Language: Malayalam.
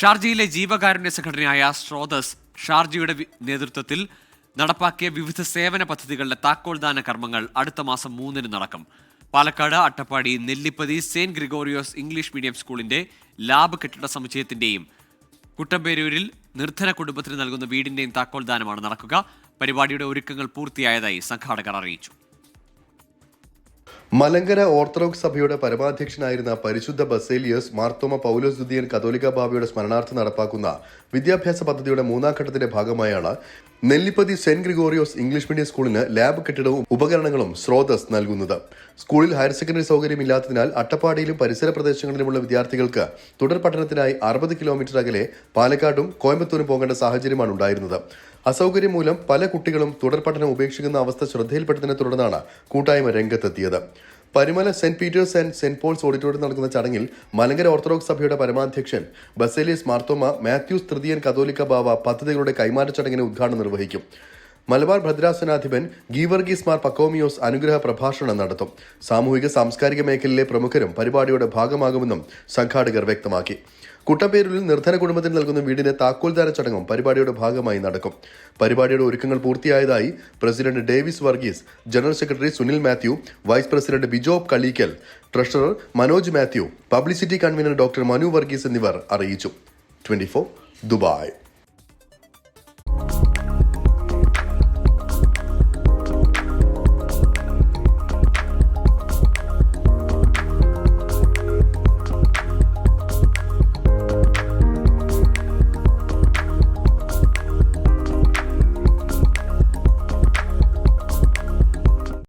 ഷാർജയിലെ ജീവകാരുണ്യ സംഘടനയായ സ്രോതസ് ഷാർജയുടെ നേതൃത്വത്തിൽ നടപ്പാക്കിയ വിവിധ സേവന പദ്ധതികളുടെ താക്കോൽദാന കർമ്മങ്ങൾ അടുത്ത മാസം മൂന്നിന് നടക്കും. Palakkad Attappadi Nellipathi Saint Gregorios English medium സ്കൂളിന്റെ ലാബ് കെട്ടിട സമുച്ചയത്തിന്റെയും കുട്ടമ്പേരൂരിൽ നിർധന കുടുംബത്തിന് നൽകുന്ന വീടിന്റെയും താക്കോൽദാനമാണ് നടക്കുക. പരിപാടിയുടെ ഒരുക്കങ്ങൾ പൂർത്തിയായതായി സംഘാടകർ അറിയിച്ചു. മലങ്കര ഓർത്തഡോക്സ് സഭയുടെ പരമാധ്യക്ഷനായിരുന്ന പരിശുദ്ധ ബസേലിയസ് മാർത്തോമ പൗലോസ് ദുദിയൻ കത്തോലിക്ക ബാബയുടെ സ്മരണാർത്ഥം നടപ്പാക്കുന്ന വിദ്യാഭ്യാസ പദ്ധതിയുടെ മൂന്നാം ഘട്ടത്തിന്റെ ഭാഗമായാണ് Nellipathi Saint Gregorios English medium സ്കൂളിന് ലാബ് കെട്ടിടവും ഉപകരണങ്ങളും സ്രോതസ് നൽകുന്നത്. സ്കൂളിൽ ഹയർ സെക്കൻഡറി സൗകര്യം ഇല്ലാത്തതിനാൽ അട്ടപ്പാടിയിലും പരിസര പ്രദേശങ്ങളിലുമുള്ള വിദ്യാർത്ഥികൾക്ക് തുടർ പഠനത്തിനായി അറുപത് കിലോമീറ്റർ അകലെ പാലക്കാടും കോയമ്പത്തൂരും പോകേണ്ട സാഹചര്യമാണ് ഉണ്ടായിരുന്നത്. അസൗകര്യം മൂലം പല കുട്ടികളും തുടർ പഠനം ഉപേക്ഷിക്കുന്ന അവസ്ഥ ശ്രദ്ധയിൽപ്പെട്ടതിനെ തുടർന്നാണ് കൂട്ടായ്മ രംഗത്തെത്തിയത്. Parimala Saint Peter's and Saint Paul's auditorium നടക്കുന്ന ചടങ്ങിൽ മലങ്കര ഓർത്തഡോക്സ് സഭയുടെ പരമാധ്യക്ഷൻ ബസേലിയസ് മാർത്തോമ മാത്യൂസ് തൃതീയൻ കതോലിക്ക ബാവ പദ്ധതികളുടെ കൈമാറ്റ ചടങ്ങിന് ഉദ്ഘാടനം നിർവഹിക്കും. മലബാർ ഭദ്രാസനാധിപൻ ഗീവർഗീസ് മാർ പക്കോമിയോസ് അനുഗ്രഹ പ്രഭാഷണം നടത്തും. സാമൂഹിക സാംസ്കാരിക മേഖലയിലെ പ്രമുഖരും പരിപാടിയുടെ ഭാഗമാകുമെന്നും സംഘാടകർ വ്യക്തമാക്കി. കുട്ടപ്പേരൂരിൽ നിർധന കുടുംബത്തിന് നൽകുന്ന വീടിന്റെ താക്കോൽദാന ചടങ്ങും പരിപാടിയുടെ ഭാഗമായി നടക്കും. പരിപാടിയുടെ ഒരുക്കങ്ങൾ പൂർത്തിയായതായി president Davis Varghese general secretary Sunil Mathew vice president Bijob Kaleekkal treasurer Manoj Mathew publicity convener doctor Manu Varghese എന്നിവർ അറിയിച്ചു. Twenty Dubai.